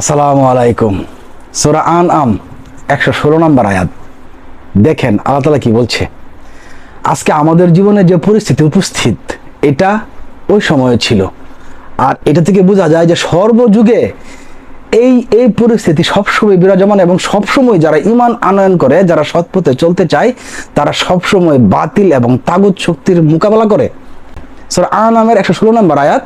আসসালামু আলাইকুম। সোরা আন আম একশো ষোলো নম্বর আয়াত। দেখেন, আল্লাহ তালা কি বলছে? আজকে আমাদের জীবনে যে পরিস্থিতি উপস্থিত, এটা ওই সময়ে ছিল। আর এটা থেকে বোঝা যায় যে সর্বযুগে এই এই পরিস্থিতি সবসময় বিরাজমান এবং সবসময় যারা ইমান আনয়ন করে, যারা সৎপথে চলতে চায়, তারা সবসময় বাতিল এবং তাগুত শক্তির মোকাবেলা করে। সোরা আন আমের একশো ষোলো নম্বর আয়াত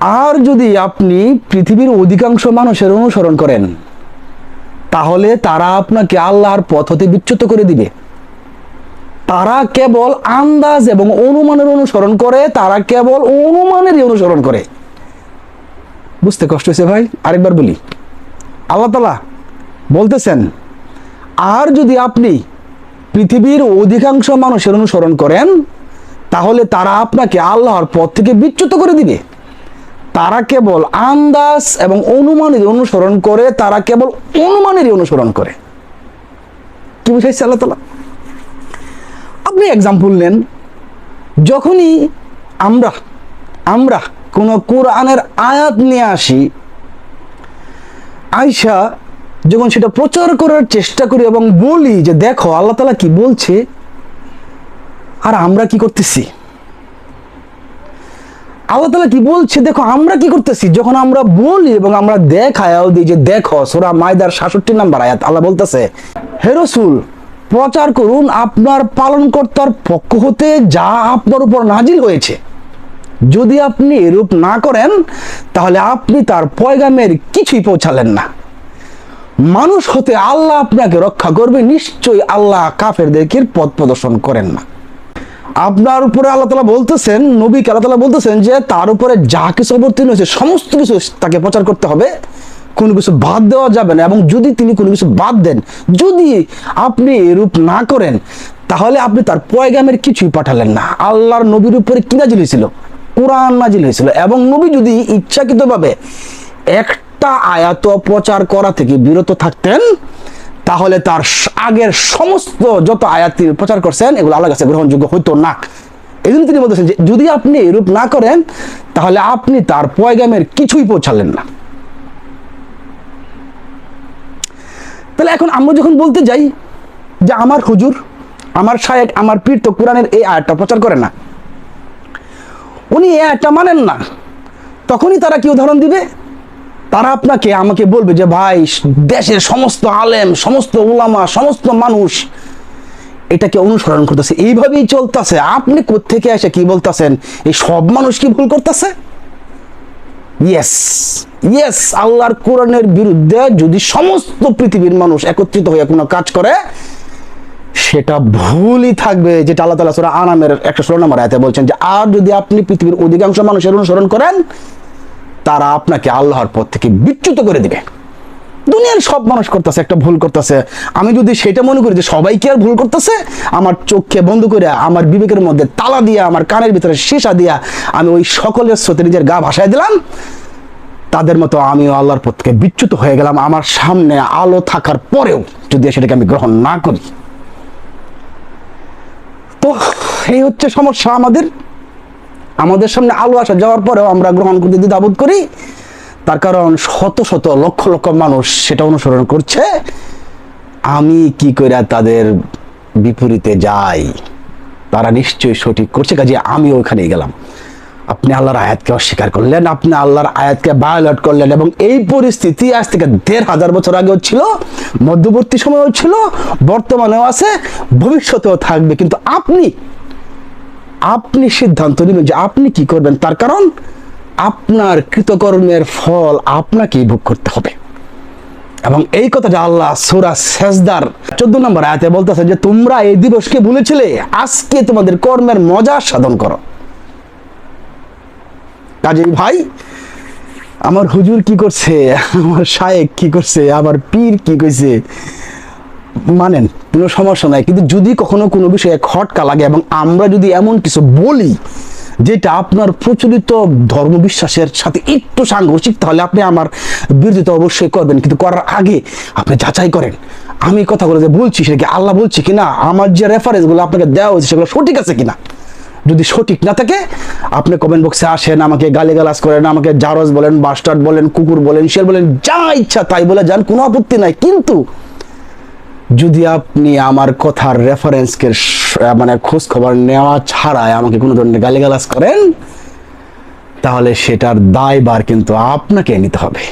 আর যদি আপনি পৃথিবীর অধিকাংশ মানুষের অনুসরণ করেন, তাহলে তারা আপনাকে আল্লাহর পথ হতে বিচ্যুত করে দিবে। তারা কেবল আন্দাজ এবং অনুমানের অনুসরণ করে, তারা কেবল অনুমানেরই অনুসরণ করে। বুঝতে কষ্ট হয়েছে ভাই? আরেকবার বলি। আল্লাহ তালা বলতেছেন, আর যদি আপনি পৃথিবীর অধিকাংশ মানুষের অনুসরণ করেন, তাহলে তারা আপনাকে আল্লাহর পথ থেকে বিচ্যুত করে দিবে। তারা কেবল আন্দাজ এবং অনুমানের অনুসরণ করে, তারা কেবল অনুমানেরই অনুসরণ করে। কি বুঝাইছে আল্লাহ তালা আপনি এক্সাম্পল নেন। যখনই আমরা আমরা কোনো কোরআনের আয়াত নিয়ে আসি আয়সা যখন সেটা প্রচার করার চেষ্টা করি এবং বলি যে, দেখো, আল্লাহ তালা কি বলছে? আর আমরা কি করতেছি? আল্লাহ তালা কি বলছে? দেখো, আমরা কি করতেছি? যখন আমরা বলি এবং আমরা দেখায়ও দিই যে দেখো, সোরা মায়দার সাতষট্টি নাম্বার আয়াত, আল্লাহ বলতেছে, হে রসুল, প্রচার করুন আপনার পালনকর্তার পক্ষ হতে যা আপনার উপর নাজিল হয়েছে। যদি আপনি এরূপ না করেন, তাহলে আপনি তার পয়গামের কিছুই পৌঁছালেন না। মানুষ হতে আল্লাহ আপনাকে রক্ষা করবে, নিশ্চয়ই আল্লাহ কাফেরদেরকে পথ প্রদর্শন করেন না। আপনার উপরে আল্লাহ তালা বলতেছেন, নবীকে আল্লাহ তালা বলতেছেন যে তার উপরে যা কিছু অবতীর্ণ হয়েছে, সমস্ত কিছু তাকে প্রচার করতে হবে। কোনো কিছু বাদ দেওয়া যাবে না এবং যদি তিনি কোনো কিছু বাদ দেন, যদি আপনি এরূপ না করেন, তাহলে আপনি তার পয়গামের কিছুই পাঠালেন না। আল্লাহর নবীর উপরে কি নাজিল হয়েছিল? কোরআন নাজিল হয়েছিল এবং নবী যদি ইচ্ছাকৃতভাবে একটা আয়াত প্রচার করা থেকে বিরত থাকতেন তাহলে তার আগের সমস্ত যত আয়াত প্রচার করছেন, এগুলো আল্লাহ কাছে গ্রহণযোগ্য হইতো না। এই জন্য তিনি বলতেছেন যে, যদি আপনি এরূপ না করেন, তাহলে আপনি তার পয়গামের কিছুই পৌঁছালেন না। তাহলে এখন আমরা যখন বলতে যাই যে আমার হুজুর, আমার শায়েক আমার পীর তো কোরআনের এই আয়াতটা প্রচার করে না। উনি এই আয়াতটা মানেন না। তখনই তারা কি উদাহরণ দিবে? তারা আপনাকে আমাকে বলবে যে, ভাই, দেশের সমস্ত আলেম, সমস্ত উলামা, সমস্ত মানুষ এটাকে অনুসরণ করতেছে। এইভাবেই চলতেছে। আপনি কোত্থেকে এসে কি বলতেছেন? এই সব মানুষ কি ভুল করতেছে? ইয়েস ইয়েস আল্লাহর কোরআনের বিরুদ্ধে যদি সমস্ত পৃথিবীর মানুষ একত্রিত হয়ে কোনো কাজ করে, সেটা ভুলই থাকবে। যেটা আল্লাহ তালা সুরা আনামের একটা ষোলো নম্বর আয়াতে বলছেন যে, আর যদি আপনি পৃথিবীর অধিকাংশ মানুষের অনুসরণ করেন তারা আপনাকে আল্লাহর পথ থেকে বিচ্যুত করে দিবে। দুনিয়ার সব মানুষ করতেছে, একটা ভুল করতেছে। আমি যদি সেটা মনে করি যে সবাই কি আর ভুল করতেছে? আমার চোখকে বন্ধ করে, আমার বিবেকের মধ্যে তালা দিয়া, আমার কানের ভিতরে সীসা দিয়া আমি ওই সকলের স্রোতে নিজের গা ভাসায় দিলাম, তাদের মতো আমিও আল্লাহর পথ থেকে বিচ্যুত হয়ে গেলাম। আমার সামনে আলো থাকার পরেও যদি সেটাকে আমি গ্রহণ না করি, তো এই হচ্ছে সমস্যা আমাদের। আমাদের সামনে আলো আসা যাওয়ার পরেও আমরা গ্রহণ করতে দ্বিধাবোধ করি। তার কারণ শত শত লক্ষ লক্ষ মানুষ সেটা অনুসরণ করছে। আমি কি করে তাদের বিপরীতে যাই? তারা নিশ্চয়ই সঠিক করছে, কাজে আমি ওখানে গেলাম। আপনি আল্লাহর আয়াতকে অস্বীকার করলেন, আপনি আল্লাহর আয়াতকে বায়োলেট করলেন এবং এই পরিস্থিতি আজ থেকে দেড় হাজার বছর আগেও ছিল, মধ্যবর্তী সময়েও ছিল, বর্তমানেও আছে, ভবিষ্যতেও থাকবে। কিন্তু আপনি আপনি সিদ্ধান্ত নেবেন যে আপনি কি করবেন, তার কারণ আপনার কৃতকর্মের ফল আপনাকেই ভোগ করতে হবে। এবং এই কথাটা আল্লাহ সুরা সেজদার চোদ্দ নম্বর আয়াতে বলতেছে যে, তোমরা এই দিবসকে ভুলেছিলে, আজকে তোমাদের কর্মের মজা সাধন করো। কাজেই ভাই, আমার হুজুর কি করছে, আমার শায়েক কি করছে, আমার পীর কি করছে, মানেন কোনো সমস্যা নাই। কিন্তু যদি কখনো কোনো বিষয়ে খটকা লাগে এবং আমরা যদি এমন কিছু বলি, যেটা আপনার প্রচলিত ধর্মবিশ্বাসের সাথে একটু সাংঘর্ষিক, তাহলে আপনি আমার বিরোধিতা অবশ্যই করবেন। কিন্তু করার আগে আপনি যাচাই করেন। আমি কথাগুলো যে বলছি, সেটা কি আল্লাহ বলছি কিনা? আমার যে রেফারেন্সগুলো আপনাকে দেওয়া হয়েছে, সেগুলো সঠিক আছে কিনা? যদি সঠিক না থাকে, আপনি কমেন্ট বক্সে আসেন, আমাকে গালিগালাজ করেন, আমাকে জারজ বলেন বাস্টার্ড বলেন, কুকুর বলেন, শের বলেন, যা ইচ্ছা তাই বলে যান, কোনো আপত্তি নাই। কিন্তু যদি আপনি আমার কথার রেফারেন্সকে মানে খোঁজ খবর নেওয়া ছাড়াই আমাকে কোনো ধরনের গালিগালাজ করেন, তাহলে সেটার দায়বার কিন্তু আপনাকে নিতে হবে।